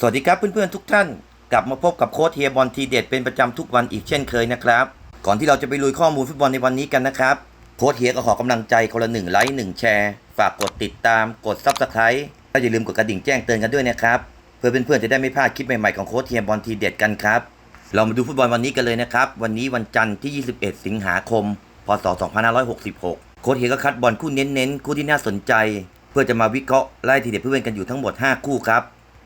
สวัสดีครับเพื่อนๆทุกท่าน กลับมาพบกับโค้ชเฮียบอลทีเด็ดเป็นประจำทุกวันอีกเช่นเคยนะครับ ก่อนที่เราจะไปลุยข้อมูลฟุตบอลในวันนี้กันนะครับโค้ชเฮียก็ขอกำลังใจคนละหนึ่งไลค์หนึ่งแชร์ฝากกดติดตามกดซับสไครต์และอย่าลืมกดกระดิ่งแจ้งเตือนกันด้วยนะครับเพื่อเพื่อนๆจะได้ไม่พลาดคลิปใหม่ๆของโค้ชเฮียบอลทีเด็ดกันครับเรามาดูฟุตบอลวันนี้กันเลยนะครับวันนี้วันจันทร์ที่ 21 สิงหาคม พศ 2566 โค้ชเฮียก็คัดบอลคู่เน้นๆคู่ที่น่าสนใจ เพื่อจะมาวิเคราะห์ไล่ทีเด็ดเพื่อนๆกันอยู่ทั้งหมด 5 คู่ครับ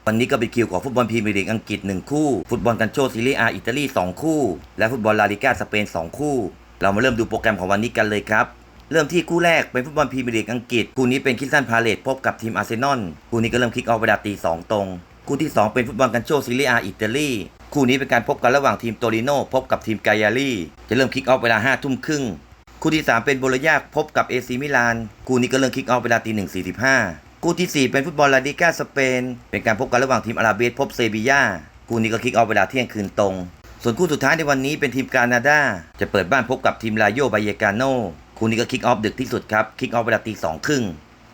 วันนี้ก็เป็นคิวของฟุตบอลพรีเมียร์ลีกอังกฤษ 1 คู่ ฟุตบอลกันโชซีรีอาอิตาลี 2 คู่ และฟุตบอลลาลิก้าสเปน 2 คู่ เรามาเริ่มดูโปรแกรมของวันนี้กันเลยครับ เริ่มที่คู่แรกเป็นฟุตบอลพรีเมียร์ลีกอังกฤษ คู่นี้เป็นคิสตันพาเลตพบกับทีมอาร์เซนอล คู่นี้ก็เริ่มคิกออฟเวลาตี2ตรง คู่ที่ 2 เป็นฟุตบอลกันโชซีรีอาอิตาลี คู่นี้เป็นการพบกันระหว่างทีมโตริโนพบกับทีมกายาลีจะเริ่มคิกออฟเวลา5ทุ่มครึ่ง คู่ที่ 3 เป็นโบโลญาพบกับเอซีมิลาน คู่นี้ก็เริ่มคิกออฟเวลาตีหนึ่งสี่สิบห้า คู่ที่ 4 เป็นฟุตบอลลาลิก้าสเปน เป็นการพบกันระหว่างทีมอาราเบสพบเซบียาคู่นี้ก็คิกออฟเวลาเที่ยงคืนตรง ส่วนคู่สุดท้ายในวันนี้เป็นทีมกานาดาจะเปิดบ้านพบกับทีมลาโยบายเยกาโนคู่นี้ก็คิกออฟดึกที่สุดครับคิกออฟเวลาตีสองครึ่ง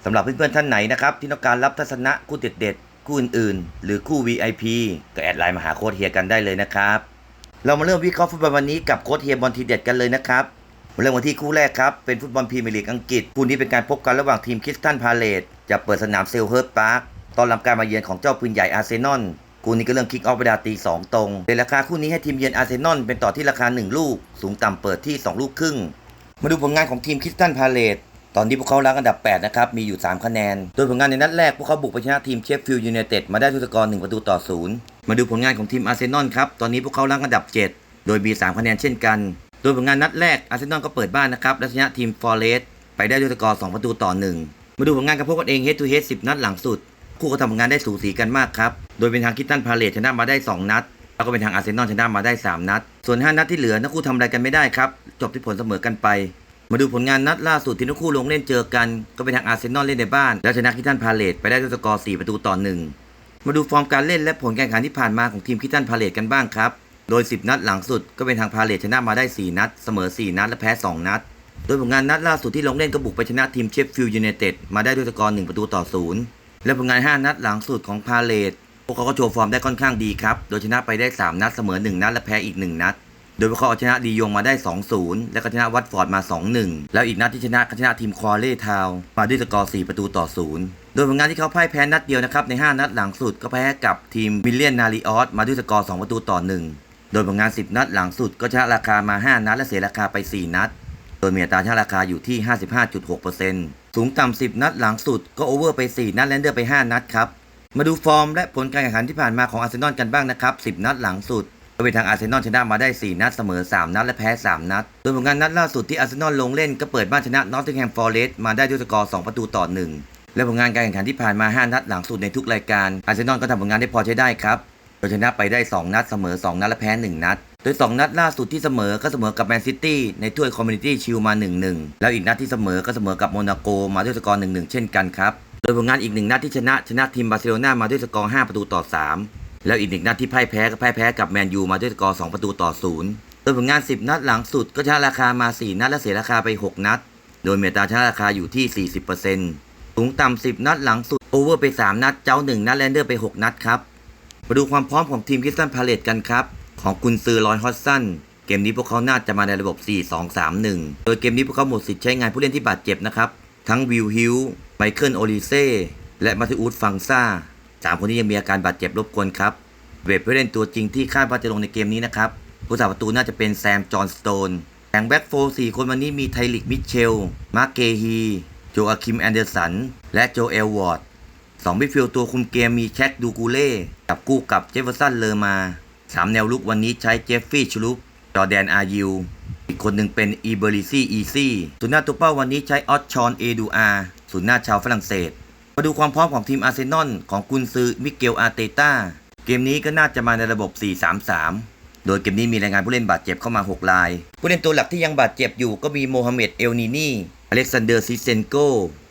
สำหรับเพื่อนๆท่านไหนนะครับที่ต้องการรับทัศนะคู่เด็ดๆคู่อื่นๆ หรือคู่ VIP ก็แอดไลน์มาหาโค้ชเฮียกันได้เลยนะครับเรามาเริ่มวิเคราะห์ฟุตบอลวันนี้กับโค้ชเฮียบอลทีเด็ดกันเลยนะครับ เริ่มกันที่คู่แรกครับ เป็นฟุตบอลพรีเมียร์ลีกอังกฤษ คู่นี้เป็นการพบกันระหว่างทีมคริสตันพาเลตจะเปิดสนามเซลเฮิร์ตพาร์คตอนรับการมาเยือนของเจ้าปืนใหญ่อาร์เซนอลคู่นี้ก็เริ่มคิกออฟเวลาตีสองตรงเป็นราคาคู่นี้ให้ทีมเยือนอาร์เซนอลเป็นต่อที่ราคา 1 ลูก สูงต่ำเปิดที่ 2 ลูกครึ่ง มาดูผลงานของทีมคริสตันพาเลตตอนนี้พวกเขารั้งอันดับ 8 นะครับ มีอยู่ 3 คะแนน โดยผลงานในนัดแรก พวกเขาบุกไปชนะทีมเชฟฟิลด์ยูไนเต็ดมาได้ด้วยสกอร์1ประตูต่อศูนย์มาดูผลงานของทีมอาร์เซนอลครับ ตอนนี้พวกเขารั้งอันดับ 7 โดยมี 3 คะแนนเช่นกัน ดยผลงานนัดแรกอาร์เซนอลก็เปิดบ้านนะครับและชนะทีมฟอร์เรสต์ไปได้ด้วยสกอร์2ประตูต่อ 1 มาดูผลงานกันพวกกันเอง head to head 10 นัดหลังสุด คู่ก็ทำผลงานได้สูสีกันมากครับ โดยเป็นทางคิตตันพาเลตชนะมาได้ 2 นัด แล้วก็เป็นทางอาร์เซนอลชนะมาได้ 3 นัด ส่วน 5 นัดที่เหลือทั้งคู่ทำอะไรกันไม่ได้ครับ จบที่ผลเสมอกันไป มาดูผลงานนัดล่าสุดที่ทั้งคู่ลงเล่นเจอกัน ก็เป็นทางอาร์เซนอลเล่นในบ้าน แล้วชนะคิตตันพาเลตไปได้ด้วยสกอร์4ประตูต่อ 1 มาดูฟอร์มการเล่นและผลการแข่งขันที่ผ่านมาของทีมคิตตันพาเลตกันบ้างครับ โดย 10 นัดหลังสุดก็เป็นทางพาเลตชนะมาได้ 4 นัด เสมอ 4 นัดและแพ้ 2 นัด โดยผลงานนัดล่าสุดที่ลงเล่นก็บุกไปชนะทีมเชฟฟิลด์ยูไนเต็ดมาได้ด้วยสกอร์ 1 ประตูต่อ 0 และผลงาน 5 นัดหลังสุดของพาเลตพวกเขาก็โชว์ฟอร์มได้ค่อนข้างดีครับ โดยชนะไปได้ 3 นัด เสมอ 1 นัดและแพ้อีก 1 นัด โดยพวกเขาเอาชนะดียงมาได้ 2-0 และก็ชนะวัตฟอร์ดมา 2-1 แล้วอีกนัดที่ชนะก็ชนะทีมควอเล่ทาวมาด้วยสกอร์ 4 ประตูต่อ 0 โดยผลงานที่เขาพ่ายแพ้นัดเดียวนะครับใน 5 นัดหลังสุดก็แพ้กับทีมวิลเลียนนาริออสมาด้วยสกอร์ 2 ประตูต่อ 1 โดยผลงาน 10 นัดหลังสุดก็ชนะราคามา 5 นัด และเสียราคาไป 4 นัด โดยมีอัตราชนะราคาอยู่ที่ 55.6%สูงต่ำ 10 นัดหลังสุดก็โอเวอร์ไป 4 นัดและเดอร์ไป 5 นัดครับ มาดูฟอร์มและผลการแข่งขันที่ผ่านมาของอาร์เซนอลกันบ้างนะครับ 10 นัดหลังสุดก็เป็นทางอาร์เซนอลชนะมาได้ 4 นัดเสมอ 3 นัด และแพ้ 3 นัด โดยผลงานนัดล่าสุดที่อาร์เซนอลลงเล่นก็เปิดบ้านชนะนอตติงแฮมฟอร์เรสต์มาได้ด้วยสกอร์ 2 ประตูต่อ 1 และผลงานการแข่งขันที่ผ่านมา 5 นัดหลังสุดในทุกรายการอาร์เซนอลก็ทำผลงานได้พอใช้ได้ครับ โดยชนะไปได้ 2 นัดเสมอ 2 นัดและแพ้ 1 นัด โดย 2 นัดล่าสุดที่เสมอก็เสมอกับแมนซิตี้ในถ้วยคอมมูนิตี้ชิลมา 1-1 แล้วอีกนัดที่เสมอก็เสมอกับโมนาโกมาด้วยสกอร์ 1-1 เช่นกันครับ โดยผลงานอีกหนึ่งนัดที่ชนะชนะทีมบาร์เซโลนามาด้วยสกอร์ 5 ประตูต่อ 3 แล้วอีกหนึ่งนัดที่พ่ายแพ้ก็พ่ายแพ้กับแมนยูมาด้วยสกอร์ 2 ประตูต่อ 0 โดยผลงาน 10 นัดหลังสุดก็ชนะราคามา 4 นัดและเสียราคาไป 6 นัด โดยเมตาชนะราคาอยู่ที่ 40%สูงต่ำ10 นัดหลังสุดโอเวอร์ไป 3 นัดเจ้า 1 นัดแลนเดอร์ไป 6 นัดครับ มาดูความพร้อมของทีมคิสตันพาเลตกันครับ ของกุนซือลอยฮอตสันเกมนี้พวกเขาน่าจะมาในระบบ 4-2-3-1 โดยเกมนี้พวกเขาหมดสิทธิ์ใช้งานผู้เล่นที่บาดเจ็บนะครับ ทั้งวิลฮิลไมเคิลโอลิเซ่และมาธิอูดฟังซ่าสามคนนี้ยังมีอาการบาดเจ็บรบกวนครับ เวทผู้เล่นตัวจริงที่คาดว่าจะลงในเกมนี้นะครับ ผู้สาประตูน่าจะเป็นแซม จอห์นสโตนแข่งแบ็กโฟร์สี่คนวันนี้มีไทลิก มิเชล มาร์เกฮี โจอาคิม แอนเดอร์สัน และโจเอลวอร์ด สองมิดฟิลด์ตัวคุมเกมมีแช็คดูกูเล่กับกู้กับเจฟเฟอร์สันเลอมาสามแนวลุกวันนี้ใช้เจฟฟี่ชลุปจอแดนอายิวอีกคนหนึ่งเป็นอีเบอริซี่อีซี่ศูนย์หน้าตัวเป้าวันนี้ใช้ออสชอนเอดูอาศูนย์หน้าชาวฝรั่งเศสมาดูความพร้อมของทีมอาร์เซนอลของกุนซือมิเกลอาร์เตต้าเกมนี้ก็น่าจะมาในระบบ 4-3-3 โดยเกมนี้มีรายงานผู้เล่นบาดเจ็บเข้ามา 6 ราย ผู้เล่นตัวหลักที่ยังบาดเจ็บอยู่ก็มีโมฮัมเหม็ดเอลนีนีอเล็กซานเดอร์ซิเซนโก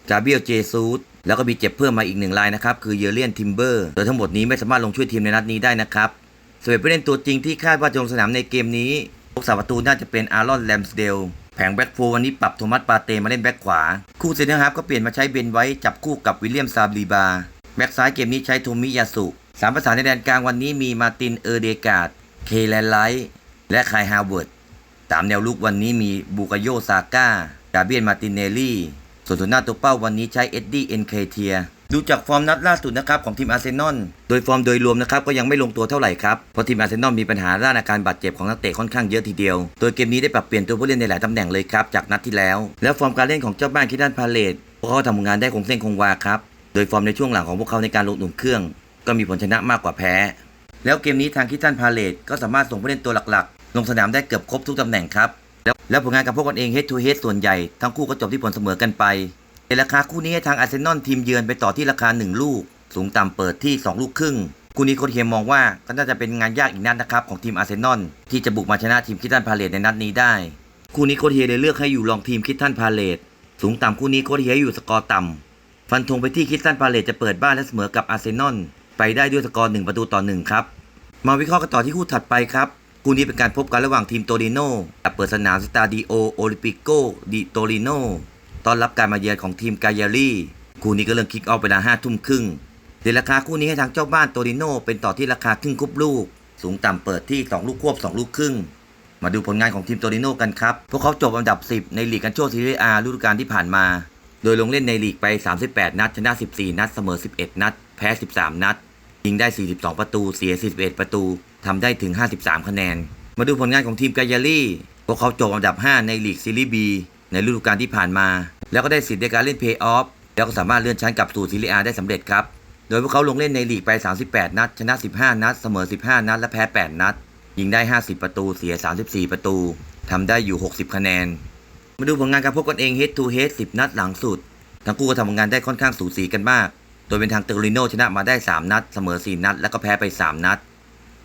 กาเบียลเจซูส แล้วก็มีเจ็บเพิ่มมาอีกหนึ่งรายนะครับ คือเยเลียนทิมเบอร์โดยทั้งหมดนี้ไม่สามารถลงช่วยทีมในนัดนี้ได้นะครับส่วนผู้เล่นตัวจริงที่คาดว่าจะลงสนามในเกมนี้ผู้สาประตูน่าจะเป็นอารอนแลมสเดลแผงแบ็กโฟวันนี้ปรับโทมัสปาเตมาเล่นแบ็กขวา คู่เซนเตอร์ฮาร์ฟก็เปลี่ยนมาใช้เบนไว้จับคู่กับวิลเลียมซาบลีบาแบ็กซ้ายเกมนี้ใช้โทมิยาสุสามประสานในแดนกลางวันนี้มีมาตินเออเดกาดเคแลนไลท์และคายฮาวเวิร์ดตามแนวลุกวันนี้มีบูกาโยซาก้ากาเบียนมาตินเนลลี่ ส่วนส่วหน้าตัวเป้าวันนี้ใช้เอ็ดดี้เอ็นเคเทียดูจากฟอร์มนัดล่าสุดนะครับของทีมอาร์เซนอล โดยฟอร์มโดยรวมนะครับก็ยังไม่ลงตัวเท่าไหร่ครับ เพราะทีมอาร์เซนอลมีปัญหาด้านอาการบาดเจ็บของนักเตะค่อนข้างเยอะทีเดียว โดยเกมนี้ได้ปรับเปลี่ยนตัวผู้เล่นในหลายตำแหน่งเลยครับจากนัดที่แล้ว และฟอร์มการเล่นของเจ้าบ้านคิดด้านพาเลตพวกเขาทำงานได้คงเส้นคงวาครับ โดยฟอร์มในช่วงหลังของพวกเขาในการลงหนุนเครื่อง ก็มีผลชนะมากกว่าแพ้ แล้วเกมนี้ทางคิดตันพาเลตก็สามารถส่งผู้เล่นตัวหลักๆ ลงสนามได้เกือบครบทุกตำแหน่งครับ แล้วผลงานกับพวกกันเอง head to head ส่วนใหญ่ ทั้งคู่ก็จบที่ผลเสมอกันไป ในราคาคู่นี้ทางอาร์เซนอลทีมเยือนไปต่อที่ราคา 1 ลูก สูงต่ำเปิดที่ 2 ลูกครึ่งคู่นี้โคชเฮียมองว่าก็น่าจะเป็นงานยากอีกนัดนะครับของทีมอาร์เซนอลที่จะบุกมาชนะทีมคิดตันพาเลตในนัดนี้ได้ คู่นี้โคชเฮียเลยเลือกให้อยู่รองทีมคิดตันพาเลตสูงต่ำคู่นี้โคชเฮียอยู่สกอร์ต่ำฟันธงไปที่คิดตันพาเลตจะเปิดบ้านและเสมอกับอาร์เซนอลไปได้ด้วยสกอร์หนึ่งประตูต่อหนึ่งครับมาวิเคราะห์กันต่อที่คู่ถัดไปครับ คู่นี้เป็นการพบกันระหว่างทีมโตริโนกับเปิดสนามสตาดิโอโอลิมปิโกดิโตริโนต้อนรับการมาเยือนของทีมกายารีคู่นี้ก็เริ่มคิกออฟเวลาห้าทุ่มครึ่งเดยวราคาคู่นี้ให้ทางเจ้าบ้านโตริโนเป็นต่อที่ราคาครึ่งคุบลูก สูงต่ำเปิดที่ 2 ลูกควบ 2 ลูกครึ่ง มาดูผลงานของทีมโตริโนกันครับ พวกเขาจบอันดับ 10 ในลีกกันโชซีเรียอาฤดูกาลที่ผ่านมา โดยลงเล่นในลีกไป 38 นัดชนะ 14 นัดเสมอ 11 นัด แพ้ 13 นัดยิงได้ 42 ประตูเสีย 41 ประตู ทำได้ถึง 53 คะแนน มาดูผลงานของทีมกายารีพวกเขาจบอันดับ 5 ในลีกซีรีส์บีในฤดูกาลที่ผ่านมา แล้วก็ได้สิทธิ์ในการเล่นเพย์ออฟแล้วก็สามารถเลื่อนชั้นกลับสู่ซีรีส์อาได้สำเร็จครับ โดยพวกเขาลงเล่นในลีกไป 38 นัด ชนะ 15 นัด เสมอ 15 นัด และแพ้ 8 นัด ยิงได้ 50 ประตู เสีย 34 ประตู ทำได้อยู่ 60 คะแนน มาดูผลงานการพบกันเอง head to head 10 นัดหลังสุด ทั้งคู่ก็ทำผลงานได้ค่อนข้างสูสีกันมาก โดยเป็นทางเตอร์ลิโนชนะมาได้ 3 นัด เสมอ 4 นัด แล้วก็แพ้ไป 3 นัด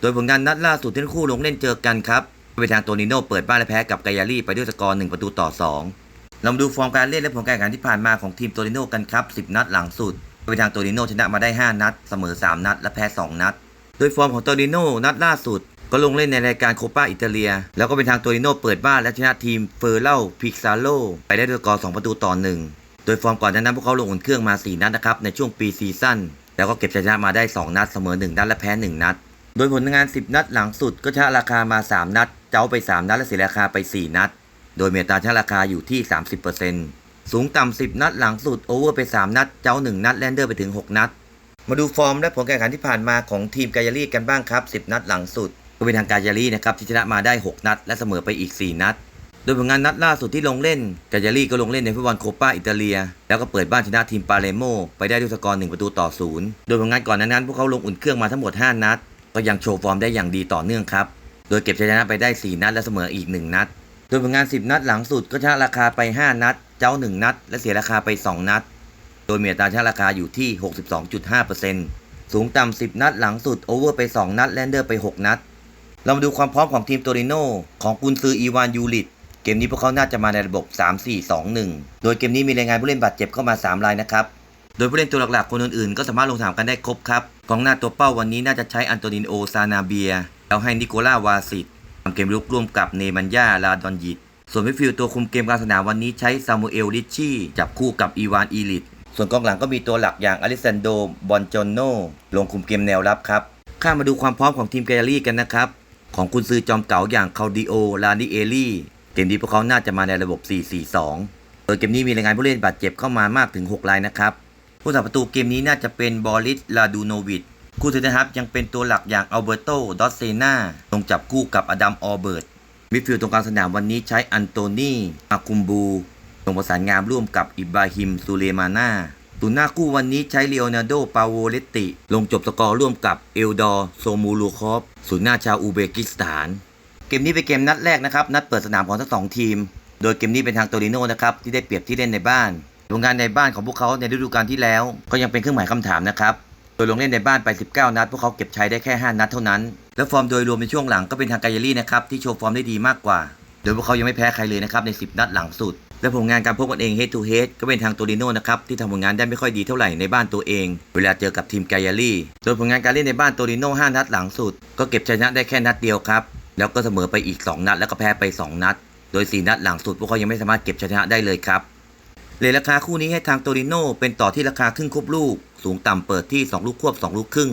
โดยผลงานนัดล่าสุดที่ทั้งคู่ลงเล่นเจอกันครับเป็นทางโตนิโนเปิดบ้านและแพ้กับกายารีไปด้วยสกอร์1ประตูต่อ 2 เรามาดูฟอร์มการเล่นและผลการแข่งขันที่ผ่านมาของทีมโตนิโนกันครับ 10 นัดหลังสุดเป็นทางโตนิโนชนะมาได้ 5 นัด เสมอ 3 นัด และแพ้ 2 นัด โดยฟอร์มของโตนิโนนัดล่าสุด ก็ลงเล่นในรายการโคปาอิตาเลีย แล้วก็เป็นทางโตนิโนเปิดบ้านและชนะทีมเฟอร์เล่าพิกซาโลไปได้ด้วยสกอร์2ประตูต่อ 1 โดยฟอร์มก่อนหน้านั้นพวกเขาลงอุ่นเครื่องมา 4 นัดนะครับในช่วงปีซีซั่นแล้วก็เก็บชัยชนะมาได้ 2 นัดเสมอ 1 นัดและแพ้ 1 นัด โดยผลงาน 10 นัดหลังสุดก็ชนะราคามา 3 นัด เจ้าไป 3 นัดและเสียราคาไป 4 นัด โดยเมตาชนะราคาอยู่ที่ 30%สูงต่ำ 10 นัดหลังสุดโอเวอร์ไป 3 นัด เจ้า 1 นัดแลนเดอร์ไปถึง 6 นัด มาดูฟอร์มและผลการแข่งขันที่ผ่านมาของทีมกายารีกันบ้างครับ 10 นัดหลังสุด ก็เป็นทางกายารีนะครับที่ชนะมาได้ 6 นัด และเสมอไปอีก 4 นัด โดยผลงานนัดล่าสุดที่ลงเล่นกายารีก็ลงเล่นในฟุตบอลโคปาอิตาเลีย แล้วก็เปิดบ้านชนะทีมปาเลโมไปได้ด้วยสกอร์1ประตูต่อศูนย์โดยผลงานก่อนนั้นพวกเขาลงอุ่นเครื่องมาทั้งหมด 5 นัด ก็ยังโชว์ฟอร์มได้อย่างดีต่อเนื่องครับ โดยเก็บชัยชนะไปได้ 4 นัดและเสมออีก 1 นัด โดยผลงาน 10 นัดหลังสุดก็ชนะราคาไป 5 นัด เจ้า 1 นัด และเสียราคาไป 2 นัด โดยเมียตาชนะราคาอยู่ที่ 62.5%สูงต่ำ 10 นัดหลังสุดโอเวอร์ไป 2 นัดแลนเดอร์ไป 6 นัด เรามาดูความพร้อมของทีมโตริโนของกุนซืออีวานยูริตเกมนี้พวกเขาน่าจะมาในระบบ 3-4-2-1 โดยเกมนี้มีรายงานผู้เล่นบาดเจ็บเข้ามา 3 รายนะครับ ดยผู้เล่นตัวหลักๆ คนอื่นๆ ก็สามารถลงสนามกันได้ครบครับกองหน้าตัวเป้าวันนี้น่าจะใช้อันโตนินโอซานาเบีย แล้วให้นิโคล่าวาสิตทำเกมลุกร่วมกับเนมันยาลาดอนยิตส่วนมิดฟิลด์ตัวคุมเกมกางสนามวันนี้ใช้ซามูเอลลิชชี่จับคู่กับอีวานอีลิตส่วนกองหลังก็มีตัวหลักอย่างอลิซันโด บอนจอนโน ลงคุมเกมแนวรับครับข้ามาดูความพร้อมของทีมแกลลี่กันนะครับ ของกุนซือจอมเก๋าอย่างคาดิโอ ลานิเอลี่เกมนี้พวกเขาน่าจะมาในระบบ 4-4-2 โดยเกมนี้มีรายงานผู้เล่นบาดเจ็บเข้ามามากถึง 6 รายนะครับ ผู้สาประตูเกมนี้น่าจะเป็นบอริส ลาดูโนวิชคู่เซนเตอร์ฮับยังเป็นตัวหลักอย่างอัลเบโต ดอสเซนาลงจับคู่กับอดัม ออเบิร์ต มิดฟิลด์ตรงกลางสนามวันนี้ใช้อันโตนีมาคุมบูลงประสานงานร่วมกับอิบราฮิม ซูเลมาน่าตุนหน้าคู่วันนี้ใช้เลโอนาร์โด ปาโวเลตติ ลงจบสกอร์ร่วมกับเอลดอร์โซมูลูคอฟศูนย์หน้าชาวอูเบกิสถาน เกมนี้เป็นเกมนัดแรกนะครับ นัดเปิดสนามของทั้งสองทีม โดยเกมนี้เป็นทางโตริโนนะครับที่ได้เปรียบที่เล่นในบ้าน ผลงานในบ้านของพวกเขาในฤดูกาลที่แล้ว ก็ยังเป็นเครื่องหมายคำถามนะครับ โดยลงเล่นในบ้านไป 19 นัด พวกเขาเก็บชัยได้แค่ 5 นัดเท่านั้น และฟอร์มโดยรวมในช่วงหลังก็เป็นทางกายารีนะครับที่โชว์ฟอร์มได้ดีมากกว่า โดยพวกเขายังไม่แพ้ใครเลยนะครับใน 10 นัดหลังสุด และผลงานการพบกันเอง head to head ก็เป็นทางโตริโนนะครับที่ทำผลงานได้ไม่ค่อยดีเท่าไหร่ในบ้านตัวเอง เวลาเจอกับทีมกายารีโดยผลงานการเล่นในบ้านโตริโน5นัดหลังสุด ก็เก็บชนะได้แค่นัดเดียวครับ แล้วก็เสมอไปอีก 2 นัด แล้วก็แพ้ไป 2 นัด โดย 4 นัดหลังสุดพวกเขายังไม่สามารถเก็บชนะได้เลยครับ เลยราคาคู่นี้ให้ทางโตริโนเป็นต่อที่ราคาครึ่งควบลูก สูงต่ำเปิดที่ 2 ลูกควบ 2 ลูกครึ่ง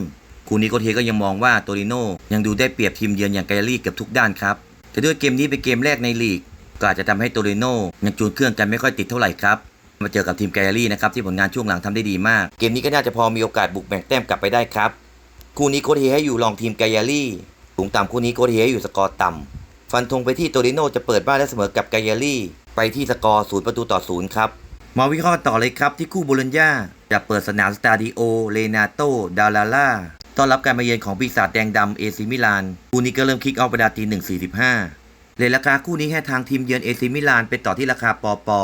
คู่นี้โคเฮก็ยังมองว่าโตริโนยังดูได้เปรียบทีมเยือนอย่างไกลลี่เกือบทุกด้านครับ แต่ด้วยเกมนี้เป็นเกมแรกในลีก ก็อาจจะทำให้โตริโนยังจูนเครื่องกันไม่ค่อยติดเท่าไหร่ครับมาเจอกับทีมไกลลี่นะครับที่ผลงานช่วงหลังทำได้ดีมาก เกมนี้ก็น่าจะพอมีโอกาสบุกแบ่งแต้มกลับไปได้ครับ คู่นี้โคเฮให้อยู่รองทีมไกลลี่สูงต่ำคู่นี้โคเฮให้อยู่สกอร์ต่ำฟันธงไปที่โตริโนจะเปิดบ้านและเสมอกับไกลลี่ไปที่สกอร์ศูนย์ประตูต่อศูนย์ครับ มาวิเคราะห์ต่อเลยครับที่คู่โบโลญญาจะเปิดสนามสตาดิโอเลนาโตดาลาล่าต้อนรับการมาเยือนของปีศาจแดงดำเอซิมิลานคู่นี้ก็เริ่มคิกออฟเวลาตีหนึ่งสี่สิบห้าเลยราคาคู่นี้ให้ทางทีมเยือนเอซิมิลานเป็นต่อที่ราคาปอปอ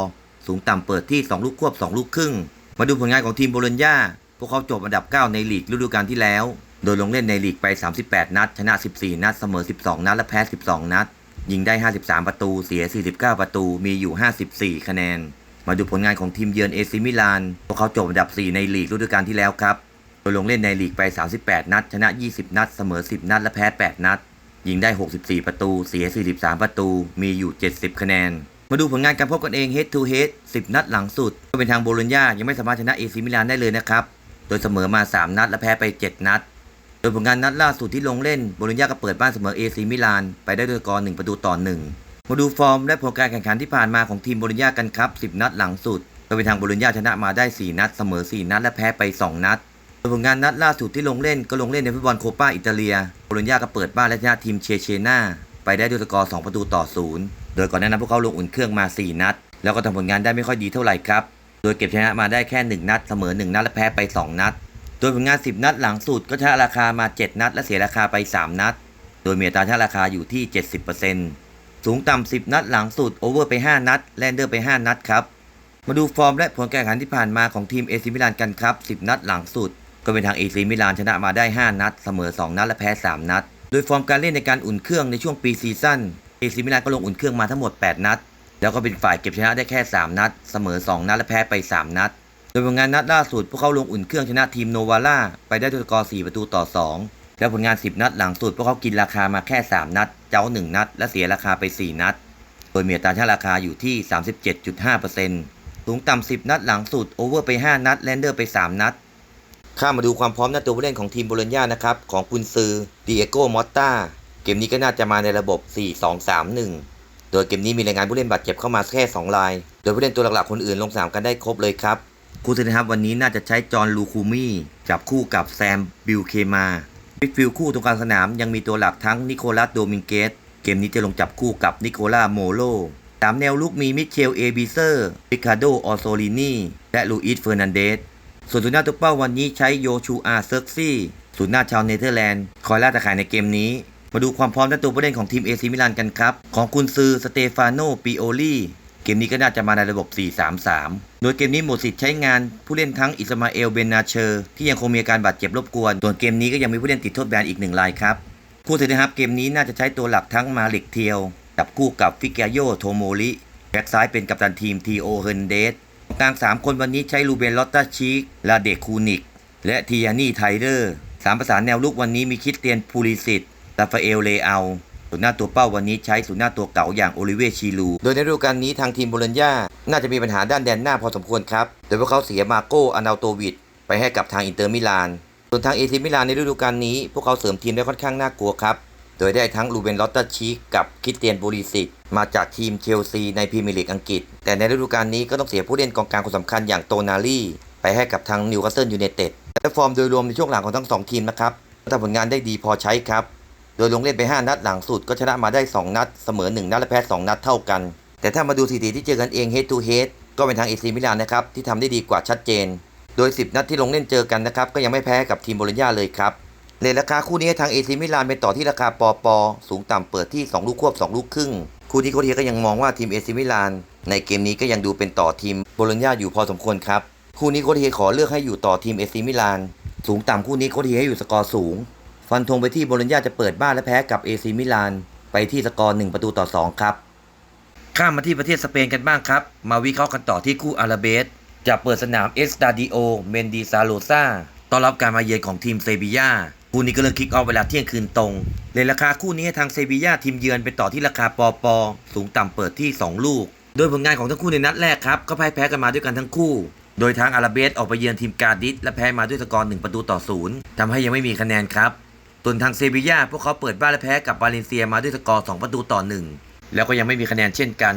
สูงต่ำเปิดที่ 2 ลูกควบ 2 ลูกครึ่ง มาดูผลงานของทีมโบโลญญาพวกเขาจบอันดับ 9 ในลีกฤดูกาลที่แล้ว โดยลงเล่นในลีกไป 38 นัด ชนะ 14 นัด เสมอ 12 นัด และแพ้ 12 นัด ยิงได้ 53 ประตู เสีย 49 ประตู มีอยู่ 54 คะแนน มาดูผลงานของทีมเยือนเอซิมิลานพวกเขาจบอันดับ 4 ในลีกฤดูกาลที่แล้วครับ โดยลงเล่นในลีกไป 38 นัด ชนะ 20 นัด เสมอ 10 นัด และแพ้ 8 นัด ยิงได้ 64 ประตู เสีย 43 ประตู มีอยู่ 70 คะแนน มาดูผลงานการพบกันเอง head to head 10 นัดหลังสุด ก็เป็นทางโบโลญญายังไม่สามารถชนะเอซิมิลานได้เลยนะครับ โดยเสมอมา 3 นัดและแพ้ไป 7 นัด โดยผลงานนัดล่าสุดที่ลงเล่นโบโลญญาก็เปิดบ้านเสมอเอซิมิลานไปได้ด้วยกอร์1ประตูต่อ 1 มาดูฟอร์มและผลการแข่งขันที่ผ่านมาของทีมบโลญญากันครับ 10 นัดหลังสุดก็เป็นทางบโลญญาชนะมาได้ 4 นัด เสมอ 4 นัด และแพ้ไป 2 นัดโดยผลงานนัดล่าสุดที่ลงเล่นก็ลงเล่นในฟุตบอลโคปาอิตาเลียบโลญญาก็เปิดบ้านและชนะทีมเชเชนาไปได้ด้วยสกอร์ 2 ประตูต่อ 0 โดยก่อนหน้านั้นพวกเขาลงอุ่นเครื่องมา 4 นัด แล้วก็ทำผลงานได้ไม่ค่อยดีเท่าไหร่ครับ โดยเก็บชนะมาได้แค่ 1 นัด เสมอ 1 นัด และแพ้ไป 2 นัด โดยผลงาน 10 นัดหลังสุดก็ชนะราคามา 7 นัด และเสียราคาไป 3 นัด โดยมีอัตาชนะราคาอยู่ที่ 70% สูงต่ำ10 นัดหลังสุดโอเวอร์ไป 5 นัด แลนเดอร์ไป 5 นัดครับ มาดูฟอร์มและผลการแข่งขันที่ผ่านมาของทีมเอซิมิลานกันครับ 10 นัดหลังสุด ก็เป็นทางเอซิมิลานชนะมาได้ 5 นัด เสมอ 2 นัดและแพ้ 3 นัด โดยฟอร์มการเล่นในการอุ่นเครื่องในช่วงปีซีซั่นเอซิมิลานก็ลงอุ่นเครื่องมาทั้งหมด 8 นัด แล้วก็เป็นฝ่ายเก็บชนะได้แค่ 3 นัด เสมอ 2 นัดและแพ้ไป 3 นัด โดยผลงานนัดล่าสุดพวกเขาลงอุ่นเครื่องชนะทีมโนวาล่าไปได้ด้วยสกอร์4ประตูต่อ 2 แล้วผลงาน 10 นัดหลังสุดพวกเขากินราคามาแค่ 3 นัด เจ้า 1 นัด และเสียราคาไป 4 นัด โดยมีอัตราชนะราคาอยู่ที่ 37.5%สูงต่ำ 10 นัดหลังสุดโอเวอร์ไป 5 นัด แลนเดอร์ไป 3 นัด ข้ามาดูความพร้อมหน้าตัวผู้เล่นของทีมโบโลญญานะครับของกุนซือดิเอโกมอตตาเกมนี้ก็น่าจะมาในระบบ 4-2-3-1 โดยเกมนี้มีรายงานผู้เล่นบาดเจ็บเข้ามาแค่ 2 ราย โดยผู้เล่นตัวหลักๆคนอื่นลงสนามกันได้ครบเลยครับคู่เซนครับวันนี้น่าจะใช้จอห์นลูคูมี่จับคู่กับแซมบิลเคมา มิดฟิลด์คู่ตรงกลางสนามยังมีตัวหลักทั้งนิโคลัสโดมิงเกส เกมนี้จะลงจับคู่กับนิโคล่าโมโลตามแนวลุกมีมิเชลเอบิเซอร์ริคาโดออโซลินีและลูอิสเฟอร์นันเดสส่วนศูนย์หน้าตัวเป้าวันนี้ใช้โยชูอาเซิร์กซี่ศูนย์หน้าชาวเนเธอร์แลนด์คอยล่าตะข่ายในเกมนี้ มาดูความพร้อมด้านตัวผู้เล่นของทีมเอซิมิลานกันครับ ของกุนซือสเตฟานโนปิโอลี เกมนี้ก็น่าจะมาในระบบ 4-3-3 โดยเกมนี้หมดสิทธิ์ใช้งานผู้เล่นทั้งอิสมาเอล เบนนาเชอร์ ที่ยังคงมีอาการบาดเจ็บรบกวน ส่วนเกมนี้ก็ยังมีผู้เล่นติดโทษแบนอีกหนึ่งรายครับคู่เซนนะครับเกมนี้น่าจะใช้ตัวหลักทั้งมาลิกเทียวจับคู่กับฟิกาโยโทโมริแบ็กซ้ายเป็นกัปตันทีมทีโอเฮนเดสกลาง 3 คนวันนี้ใช้ลูเบนลอตตาชิกลาเดคูนิก และทียานี่ไทเดอร์สามประสานแนวลุกวันนี้มีคิสเตียนพูลิสิตลาฟาเอลเลอา ศูนย์หน้าตัวเป้าวันนี้ใช้ศูนย์หน้าตัวเก่าอย่างโอลิเวชีลู โดยในฤดูกาลนี้ทางทีมโบลญญาน่าจะมีปัญหาด้านแดนหน้าพอสมควรครับ โดยพวกเขาเสียมาโกอานาโตวิดไปให้กับทางอินเตอร์มิลาน ส่วนทางเอซิมิลานในฤดูกาลนี้ พวกเขาเสริมทีมได้ค่อนข้างน่ากลัวครับ โดยได้ทั้งลูเบนลอตเตาชิกกับคิสเตียนบูริสิกมาจากทีมเชลซีในพรีเมียร์ลีกอังกฤษ แต่ในฤดูกาลนี้ก็ต้องเสียผู้เล่นกองกลางคนสำคัญอย่างโตนาลีไปให้กับทางนิวคาสเซิลยูไนเต็ดและฟอร์มโดยรวมในช่วงหลังของทั้งสองทีมนะครับทำผลงานได้ดีพอใช้ครับ โดยลงเล่นไป 5 นัดหลังสุด ก็ชนะมาได้ 2 นัด เสมอ 1 นัดและแพ้ 2 นัดเท่ากัน แต่ถ้ามาดูสถิติที่เจอกันเอง head to head ก็เป็นทางเอซีมิลานนะครับที่ทำได้ดีกว่าชัดเจน โดย 10 นัดที่ลงเล่นเจอกันนะครับก็ยังไม่แพ้กับทีมโบโลญญาเลยครับเลทราคาคู่นี้ทางเอซิมิลานเป็นต่อที่ราคาปอปอสูงต่ำเปิดที่ 2 ลูกควบ 2 ลูกครึ่ง คู่นี้โคเทียก็ยังมองว่าทีมเอซิมิลานในเกมนี้ก็ยังดูเป็นต่อทีมโบโลญญาอยู่พอสมควรครับคู่นี้โคเทียขอเลือกให้อยู่ต่อทีมเอซิมิลานสูงต่ำคู่นี้โคเทียให้อยู่สกอร์สูง ฟันธงไปที่โบลญญาจะเปิดบ้านและแพ้กับเอซิมิลาน ไปที่สกอร์1ประตูต่อ 2 ครับ ข้ามมาที่ประเทศสเปนกันบ้างครับ มาวิเคราะห์กันต่อที่คู่อาราเบส จะเปิดสนามเอสตาดิโอเมนดิซาโลซาต้อนรับการมาเยือนของทีมเซบียาคู่นี้ก็เริ่มคิกออฟเวลาเที่ยงคืนตรงเลยราคาคู่นี้ให้ทางเซบียาทีมเยือนเป็นต่อที่ราคาปอปอสูงต่ำเปิดที่ 2 ลูก โดยผลงานของทั้งคู่ในนัดแรกครับก็พ่ายแพ้กันมาด้วยกันทั้งคู่โดยทางอาราเบสออกไปเยือนทีมกาดิสและแพ้มาด้วยสกอร์1ประตูต่อศูนย์ทำให้ยังไม่มีคะแนนครับ ส่วนทางเซบีย่าพวกเขาเปิดบ้านและแพ้กับบาเลนเซียมาด้วยสกอร์ 2 ประตูต่อ 1 แล้วก็ยังไม่มีคะแนนเช่นกัน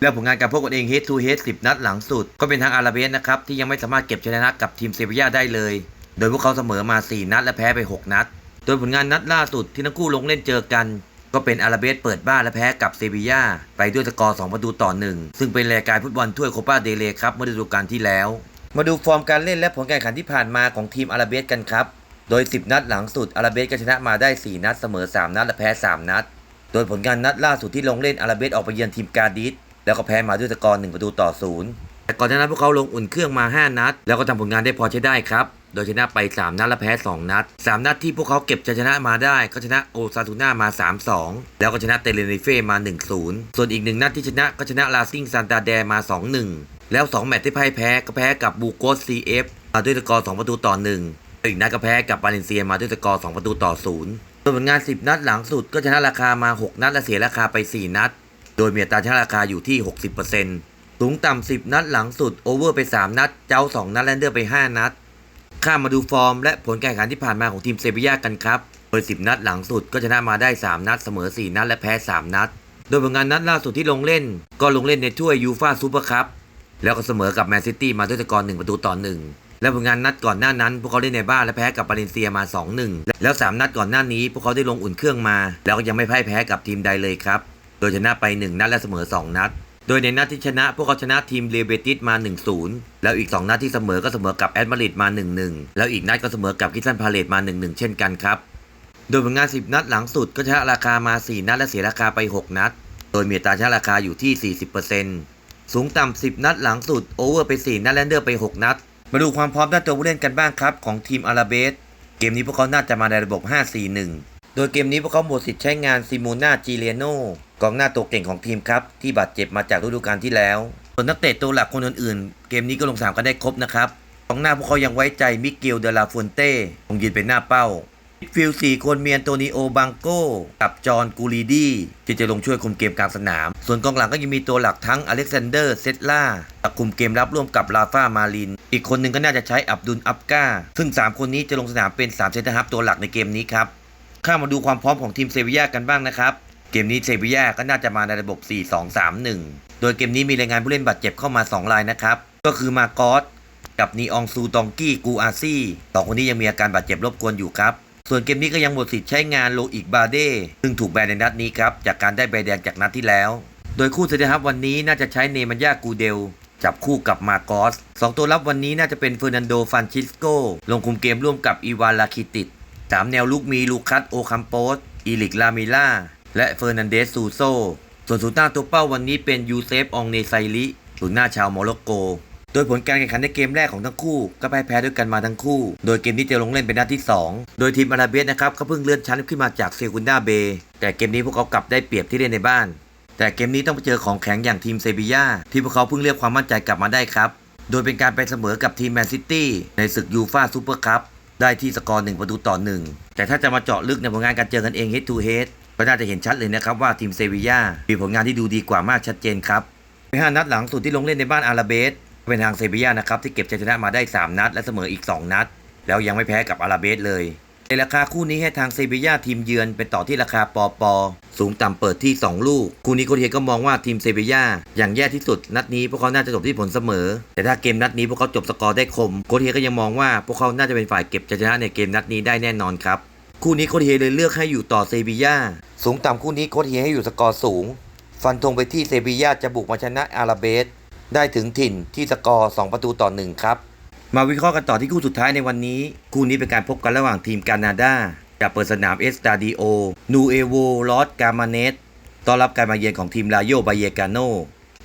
แล้วผลงานการพบกันเอง head to head 10นัดหลังสุด ก็เป็นทางอาราเบสนะครับ ที่ยังไม่สามารถเก็บชนะกับทีมเซบีย่าได้เลย โดยพวกเขาเสมอมา 4 นัดและแพ้ไป 6 นัด โดยผลงานนัดล่าสุดที่ทั้งคู่ลงเล่นเจอกัน ก็เป็นอาราเบสเปิดบ้านและแพ้กับเซบีย่าไปด้วยสกอร์ 2 ประตูต่อ 1 ซึ่งเป็นรายการฟุตบอลถ้วยโคปาเดเลครับเมื่อฤดูกาลที่แล้ว มาดูฟอร์มการเล่นและผลการแข่งขันที่ผ่านมาของทีมอาราเบสกันครับ โดย 10 นัดหลังสุดอาราเบสก็ชนะมาได้ 4 นัดเสมอ 3 นัดและแพ้ 3 นัด โดยผลงานนัดล่าสุดที่ลงเล่นอาราเบสออกไปเยือนทีมการดิสแล้วก็แพ้มาด้วยสกอร์1ประตูต่อศูนย์แต่ก่อนหน้านั้นพวกเขาลงอุ่นเครื่องมา 5 นัด แล้วก็ทำผลงานได้พอใช้ได้ครับ โดยชนะไป 3 นัดและแพ้ 2 นัด 3 นัดที่พวกเขาเก็บชัยชนะมาได้ก็ชนะโอซาตูน่ามา 3-2 แล้วก็ชนะเตเลนิเฟ่มา 1-0 ส่วนอีกหนึ่งนัดที่ชนะก็ชนะลาซิงซานตาแดมา 2-1 แล้ว 2 แมตช์ที่พ่ายแพ้ก็แพ้กับบูโกสซีเอฟมาด้วยสกอร์2ประตูต่อ1 อีกนัดก็แพ้กับบาเลนเซียมาด้วยสกอร์2ประตูต่อ0ส่วนผลงาน 10 นัดหลังสุดก็ชนะราคามา 6 นัดและเสียราคาไป 4 นัด โดยมีอัตราชนะราคาอยู่ที่ 60%สูงต่ำ 10 นัดหลังสุดโอเวอร์ไป 3 นัด เจ้า 2 นัดแลนเดอร์ไป 5 นัด ข้ามมาดูฟอร์ม และผลการแข่งขันที่ผ่านมาของทีมเซบีย่ากันครับ โดย 10 นัดหลังสุดก็ชนะมาได้ 3 นัด เสมอ 4 นัดและแพ้ 3 นัด โดยผลงานนัดล่าสุดที่ลงเล่น ก็ลงเล่นในถ้วยยูฟาซูเปอร์คัพแล้วก็เสมอกับแมนซิตี้มาด้วยสกอร์1ประตูต่อ1 และผลงานนัดก่อนหน้านั้น พวกเขาเล่นในบ้านและแพ้กับบาเลนเซียมา 2-1 แล้ว 3 นัดก่อนหน้านี้ พวกเขาได้ลงอุ่นเครื่องมา แล้วก็ยังไม่พ่ายแพ้กับทีมใดเลยครับ โดยชนะไป 1 นัดและเสมอ 2 นัด โดยในนัดที่ชนะ พวกเขาชนะทีมเรเบติสมา 1-0 แล้วอีก 2 นัดที่เสมอก็เสมอกับแอดมาริดมา 1-1 แล้วอีกนัดก็เสมอกับคิสซันพาเลตมา 1-1 เช่นกันครับ โดยผลงาน 10 นัดหลังสุดก็ชนะราคามา 4 นัดและเสียราคาไป 6 นัด โดยมีอัตาชนะราคาอยู่ที่ 40%สูงต่ำ10 นัดหลังสุดโอเวอร์ไป 4 นัดแลนเดอร์ไป 6 นัด มาดูความพร้อมด้านตัวผู้เล่นกันบ้างครับ ของทีมอาราเบส เกมนี้พวกเขาน่าจะมาในระบบ 5-4-1 โดยเกมนี้พวกเขาหมดสิทธิ์ใช้งานซิโมนาจิเลโนกองหน้าตัวเก่งของทีมครับ ที่บาดเจ็บมาจากฤดูกาลที่แล้วส่วนนักเตะตัวหลักคนอื่นๆ เกมนี้ก็ลงสนามกันได้ครบนะครับกองหน้าพวกเขายังไว้ใจมิเกลเดลาฟุนเต้คงยืนเป็นหน้าเป้า ฟิลสี่คนเมียนโตนิโอบังโก้ กับจอห์นกูลีดีที่จะลงช่วยคุมเกมกลางสนาม ส่วนกองหลังก็ยังมีตัวหลักทั้งอเล็กซานเดอร์เซตล่าคุมเกมรับร่วมกับลาฟามาลิน อีกคนหนึ่งก็น่าจะใช้อับดุลอับกาซึ่ง 3 คนนี้จะลงสนามเป็น3เซนเตอร์ฮับตัวหลักในเกมนี้ครับข้ามาดูความพร้อมของทีมเซบียากันบ้างนะครับ เกมนี้เซบียาก็น่าจะมาในระบบ 4-2-3-1 โดยเกมนี้มีรายงานผู้เล่นบาดเจ็บเข้ามา 2 รายนะครับ ก็คือมากอสกับนีอองซูตองกี้กูอาซี่สองคนนี้ยังมีอาการบาดเจ็บรบกวนอยู่ครับ ส่วนเกมนี้ก็ยังหมดสิทธิ์ใช้งานโลอิกบาเด้ซึ่งถูกแบนในนัดนี้ครับ จากการได้ใบแดงจากนัดที่แล้ว โดยคู่เซนเตอร์ฮับวันนี้น่าจะใช้เนมันยากูเดล จับคู่กับมาโกอสสองตัวรับวันนี้น่าจะเป็นเฟอร์นันโดฟันชิสโกลงคุมเกมร่วมกับอีวานลาคิติดสามแนวลุกมีลูคัสโอคัมโปสอีลิกลามิล่าและเฟอร์นันเดสซูโซส่วนศูนย์หน้าตัวเป้าวันนี้เป็นยูเซฟองเนไซลิศูนย์หน้าชาวโมร็อกโก โดยผลการแข่งขันในเกมแรกของทั้งคู่ ก็พ่ายแพ้ด้วยกันมาทั้งคู่ โดยเกมนี้จะลงเล่นเป็นนัดที่ 2 โดยทีมอาราเบสนะครับเขาเพิ่งเลื่อนชั้นขึ้นมาจากเซกุนดาเบแต่เกมนี้พวกเขากลับได้เปรียบที่เล่นในบ้าน แต่เกมนี้ต้องไปเจอของแข็งอย่างทีมเซบียาที่พวกเขาเพิ่งเรียกความมั่นใจกลับมาได้ครับ โดยเป็นการไปเสมอกับทีมแมนซิตี้ในศึกยูฟาซูเปอร์คัพได้ที่สกอร์1ประตูต่อ1แต่ถ้าจะมาเจาะลึกในผลงานการเจอกันเอง head to head ก็น่าจะเห็นชัดเลยนะครับว่าทีมเซบียามีผลงานที่ดูดีกว่ามากชัดเจนครับในห้านัดหลังสุดที่ลงเล่นในบ้านอาราเบส เป็นทางเซบียานะครับที่เก็บชัยชนะมาได้ 3 นัด และเสมออีก 2 นัด แล้วยังไม่แพ้กับอาราเบสเลยในราคาคู่นี้ให้ทางเซบียาทีมเยือนเป็นต่อที่ราคาปอปอสูงต่ำเปิดที่ 2 ลูก คู่นี้โคเทียก็มองว่าทีมเซบียาอย่างแย่ที่สุด นัดนี้พวกเขาน่าจะจบที่ผลเสมอ แต่ถ้าเกมนัดนี้พวกเขาจบสกอร์ได้คมโคเทียก็ยังมองว่าพวกเขาน่าจะเป็นฝ่ายเก็บชัยชนะในเกมนัดนี้ได้แน่นอนครับคู่นี้โคเทียเลยเลือกให้อยู่ต่อเซบียาสูงต่ำคู่นี้โคเทียให้อยู่สกอร์สูง ฟันธงไปที่เซบียาจะบุกมาชนะอาราเบส ได้ถึงถิ่นที่สกอร์ 2 ประตูต่อ 1 ครับ มาวิเคราะห์กันต่อที่คู่สุดท้ายในวันนี้ คู่นี้เป็นการพบกันระหว่างทีมกานาดาจะเปิดสนามเอสตาดิโอนูเอโวลอสกามาเนสต้อนรับการมาเยือนของทีมลาโยบาเยกาโน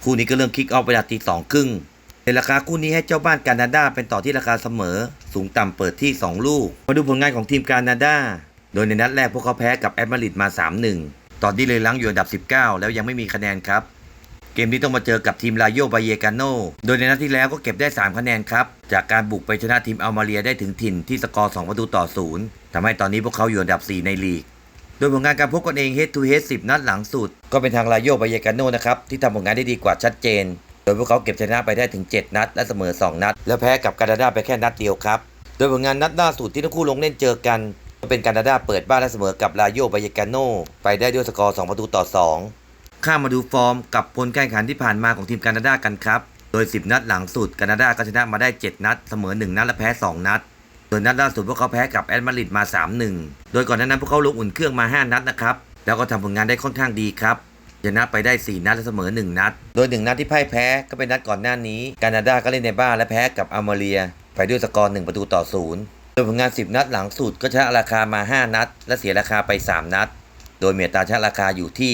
คู่นี้ก็เริ่มคิกออฟเวลาตีสองครึ่งในราคาคู่นี้ให้เจ้าบ้านกานาดาเป็นต่อที่ราคาเสมอ สูงต่ำเปิดที่ 2 ลูก มาดูผลงานของทีมกานาดาโดยในนัดแรกพวกเขาแพ้กับแอดมาริดมา 3-1 ตอนนี้เลยล้างอยู่อันดับ 19 แล้วยังไม่มีคะแนนครับ เกมนี้ต้องมาเจอกับทีมลาโยบาเยกาโนโดยในนัดที่แล้วก็เก็บได้ 3 คะแนนครับ จากการบุกไปชนะทีมอัลมาเรียได้ถึงถิ่นที่สกอร์ 2 ประตูต่อ 0 ทำให้ตอนนี้พวกเขาอยู่อันดับ 4 ในลีก โดยผลงานการพบกันเอง head to head 10 นัดหลังสุด ก็เป็นทางลาโยบาเยกาโนนะครับที่ทำผลงานได้ดีกว่าชัดเจน โดยพวกเขาเก็บชนะไปได้ถึง 7 นัด และเสมอ 2 นัด และแพ้กับแคนาดาไปแค่นัดเดียวครับ โดยผลงานนัดล่าสุดที่ทั้งคู่ลงเล่นเจอกันก็เป็นแคนาดาเปิดบ้านและเสมอกับลาโยบายกาโนไปได้ด้วยสกอร์ 2 ประตูต่อ 2 ข้ามาดูฟอร์มกับผลการแข่งขันที่ผ่านมาของทีมแคนาดากันครับ โดย 10 นัดหลังสุดแคนาดาก็ชนะมาได้ 7 นัด เสมอ 1 นัดและแพ้ 2 นัด โดยนัดล่าสุดพวกเขาแพ้กับแอตมาริดมา 3-1 โดยก่อนหน้านั้นพวกเขาลงอุ่นเครื่องมา 5 นัดนะครับ แล้วก็ทำผลงานได้ค่อนข้างดีครับชนะไปได้ 4 นัดและเสมอ 1 นัด โดย 1 นัดที่พ่ายแพ้ก็เป็นนัดก่อนหน้านี้แคนาดาก็เล่นในบ้านและแพ้กับอัลเมเรีย ไปด้วยสกอร์ 1 ประตูต่อ 0 โดยผลงาน 10 นัดหลังสุดก็ชนะราคามา 5 นัด และเสียราคาไป 3 นัด โดยเมียตาชะราคาอยู่ที่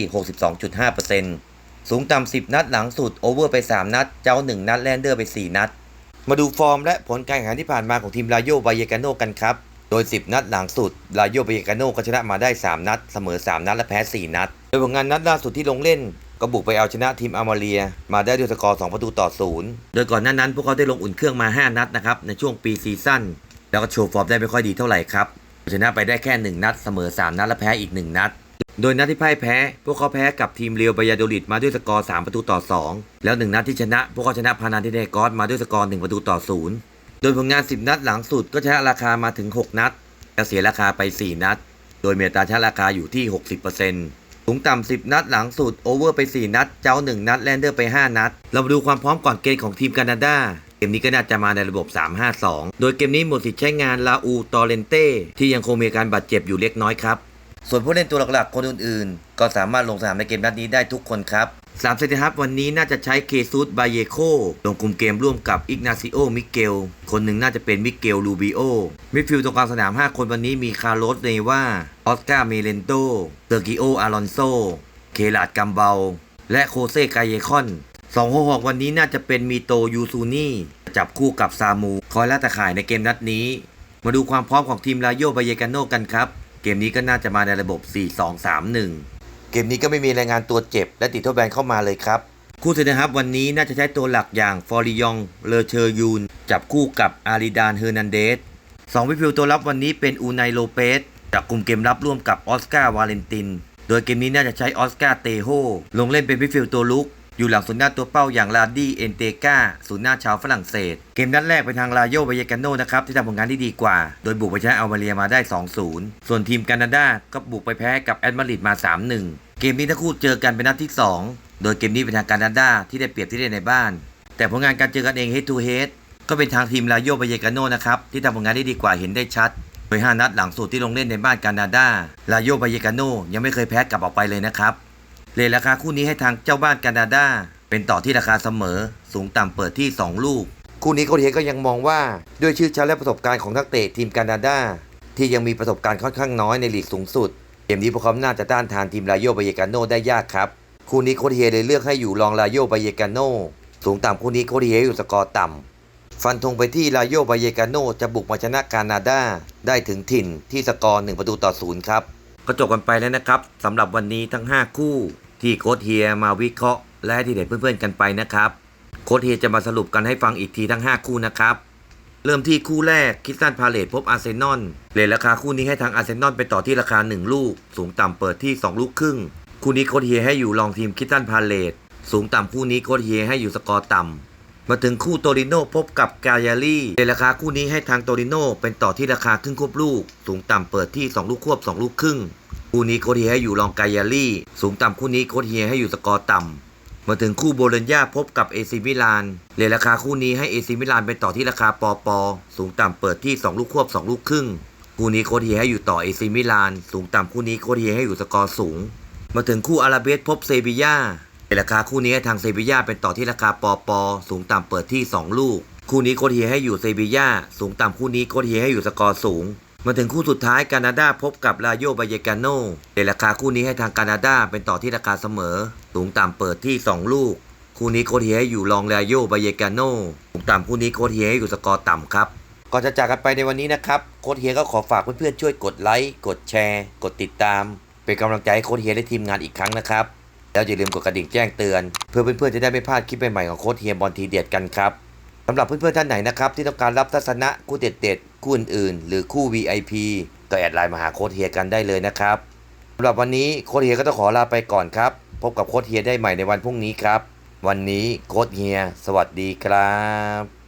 62.5%สูงต่ำ 10 นัดหลังสุดโอเวอร์ไป 3 นัด เจ้า 1 นัดแลนเดอร์ไป 4 นัด มาดูฟอร์มและผลการแข่งขันที่ผ่านมาของทีมลาโยบายกาโนกันครับ โดย 10 นัดหลังสุดลาโยบายกาโนก็ชนะมาได้ 3 นัด เสมอ 3 นัดและแพ้ 4 นัด โดยผลงานนัดล่าสุดที่ลงเล่นก็บุกไปเอาชนะทีมอามาเรีย มาได้ด้วยสกอร์ 2 ประตูต่อ 0 โดยก่อนหน้านั้นพวกเขาได้ลงอุ่นเครื่องมา 5 นัดนะครับในช่วงปีซีซั่นแล้วก็โชว์ฟอร์มได้ไม่ค่อยดีเท่าไหร่ครับชนะไปได้แค่ 1 นัดเสมอ 3 นัดและแพ้อีก 1 นัด โดยนัดที่พ่ายแพ้ พวกเขาแพ้กับทีมเรียวบายาโดลิดมาด้วยสกอร์ 3 ประตูต่อ 2 แล้ว1นัดที่ชนะ พวกเขาชนะพานาทิเนกอสมาด้วยสกอร์ 1 ประตูต่อ 0 โดยผลงาน 10 นัดหลังสุดก็ชนะราคามาถึง 6 นัดและเสียราคาไป 4 นัด โดยเมตาชนะราคาอยู่ที่ 60%สูงต่ำ 10 นัดหลังสุดโอเวอร์ไป 4 นัด เจ้า 1 นัดแลนเดอร์ไป 5 นัด เรามาดูความพร้อมก่อนเกมของทีมแคนาดาเกมนี้ก็น่าจะมาในระบบ 3-5-2 โดยเกมนี้หมดสิทธิ์ใช้งานลาอู ตอเรนเต้ ที่ยังคงมีการบาดเจ็บอยู่เล็กน้อยครับ ส่วนผู้เล่นตัวหลักๆ คนอื่นๆ ก็สามารถลงสนามในเกมนัดนี้ได้ทุกคนครับสามเซนติฮับวันนี้น่าจะใช้เคซูสบาเยโคลงคุมเกมร่วมกับอิกนาซิโอ มิเกล คนหนึ่งน่าจะเป็นมิเกล ลูบิโอ มิดฟิลด์ตรงกลางสนาม 5 คนวันนี้มีคาร์ลสเนวาออสการ์ เมเลนโตเซอร์กิโอ อารอนโซ เคลาดกัมเบา และโคเซกายเยคอนสองหัวหอกวันนี้น่าจะเป็นมีโตยูซูนี่จับคู่กับซามู คอยล่าตะข่ายในเกมนัดนี้ มาดูความพร้อมของทีมลาโยบายกาโนกันครับ เกมนี้ก็น่าจะมาในระบบ 4-2-3-1 เกมนี้ก็ไม่มีรายงานตัวเจ็บ และติดโทษแบนเข้ามาเลยครับ คู่เซนนะครับวันนี้น่าจะใช้ตัวหลักอย่างฟอริยอง เลอเชอร์ยูน จับคู่กับอาริดานเฮอร์นันเดสสองวิฟิลตัวรับวันนี้เป็นอูไนโลเปสจับกลุ่มเกมรับร่วมกับออสการ์วาเลนติน โดยเกมนี้น่าจะใช้ออสการ์เตโฮลงเล่นเป็นวิฟิลตัวลุก อยู่หลังศูนย์หน้าตัวเป้าอย่างลาดี้เอนเตกาศูนย์หน้าชาวฝรั่งเศส เกมนัดแรกไปทางลาโยบายกาโนนะครับที่ทำผลงานที่ดีกว่า โดยบุกไปชนะอัลมาเรียมาได้ 2-0 ส่วนทีมแคนาดาก็บุกไปแพ้กับแอตมาริดมา 3-1 เกมนี้ทั้งคู่เจอกันเป็นนัดที่ 2 โดยเกมนี้เป็นทางแคนาดาที่ได้เปรียบที่เล่นในบ้าน แต่ผลงานการเจอกันเอง head to head ก็เป็นทางทีมลาโยบายกาโนนะครับที่ทำผลงานได้ดีกว่าเห็นได้ชัดโดย5นัดหลังสุดที่ลงเล่นในบ้านแคนาดาลาโยบายกาโนยังไม่เคยแพ้กลับออกไปเลยนะครับ เลทราคาคู่นี้ให้ทางเจ้าบ้านแคนาดาเป็นต่อที่ราคาเสมอ สูงต่ำเปิดที่ 2 ลูก คู่นี้โคเทก็ยังมองว่าด้วยชื่อชั้นและประสบการณ์ของนักเตะทีมแคนาดาที่ยังมีประสบการณ์ค่อนข้างน้อยในลีกสูงสุดเกมนี้พวกเขาน่าจะต้านทานทีมลาโยบายกาโนได้ยากครับ คู่นี้โคเทเลยเลือกให้อยู่รองลาโยบายกาโนสูงต่ำคู่นี้โคเทอยู่สกอร์ต่ำฟันธงไปที่ลาโยบายกาโนจะบุกมาชนะแคนาดาได้ถึงถิ่นที่สกอร์1ประตูต่อศูนย์ครับก็จบกันไปแล้วนะครับสำหรับวันนี้ทั้ง 5 คู่ ที่โค้ชเฮียมาวิเคราะห์ และให้ที่เด็ดเพื่อนๆกันไปนะครับ โค้ชเฮียจะมาสรุปกันให้ฟังอีกทีทั้ง 5 คู่นะครับ เริ่มที่คู่แรกคิสตันพาเลตพบอาร์เซนอลเลทราคาคู่นี้ให้ทางอาร์เซนอลไปต่อที่ราคา 1 ลูก สูงต่ำเปิดที่ 2 ลูกครึ่ง คู่นี้โค้ชเฮียให้อยู่รองทีมคิสตันพาเลตสูงต่ำคู่นี้โค้ชเฮียให้อยู่สกอร์ต่ำมาถึงคู่โตริโนพบกับกายาลีในราคาคู่นี้ให้ทางโตริโนเป็นต่อที่ราคาครึ่งควบลูก สูงต่ำเปิดที่ 2 ลูกควบ 2 ลูกครึ่ง คู่นี้โคชเฮียให้อยู่รองกายาลีสูงต่ำคู่นี้โคชเฮียให้อยู่สกอร์ต่ำมาถึงคู่โบโลญญาพบกับเอซิมิลานในราคาคู่นี้ให้เอซิมิลานเป็นต่อที่ราคาปอปอสูงต่ำเปิดที่ 2 ลูกควบ 2 ลูกครึ่งคู่นี้โคชเฮียให้อยู่ต่อเอซิมิลาน สูงต่ำคู่นี้โคชเฮียให้อยู่สกอร์สูง มาถึงคู่อาราเบสพบเซบียาในราคาคู่นี้ให้ทางเซบียาเป็นต่อที่ราคาปอปอสูงต่ำเปิดที่ 2 ลูก คู่นี้โคชเฮียให้อยู่เซบียาสูงต่ำคู่นี้โคชเฮียให้อยู่สกอร์สูง มาถึงคู่สุดท้ายแคนาดาพบกับลาโยบายกาโนในราคาคู่นี้ให้ทางแคนาดาเป็นต่อที่ราคาเสมอสูงต่ำเปิดที่ 2 ลูก คู่นี้โคเฮียให้อยู่รองลาโยบายกาโนสูงต่ำคู่นี้โคเฮียให้อยู่สกอร์ต่ำครับก่อนจะจากกันไปในวันนี้นะครับโคเฮียก็ขอฝากเพื่อนๆช่วยกดไลค์กดแชร์ กดติดตาม เป็นกำลังใจให้โคเฮียและทีมงานอีกครั้งนะครับแล้วอย่าลืมกดกระดิ่งแจ้งเตือน เพื่อเพื่อนๆจะได้ไม่พลาดคลิปใหม่ๆของโค้ชเฮียบอลทีเด็ดกันครับสำหรับเพื่อนๆท่านไหนนะครับที่ต้องการรับทัศนะคู่เด็ดๆ คู่อื่นๆ หรือคู่ VIP ก็แอดไลน์มาหาโค้ดเฮียกันได้เลยนะครับสำหรับวันนี้โค้ดเฮียก็ต้องขอลาไปก่อนครับ พบกับโค้ดเฮียได้ใหม่ในวันพรุ่งนี้ครับ วันนี้โค้ดเฮีย สวัสดีครับ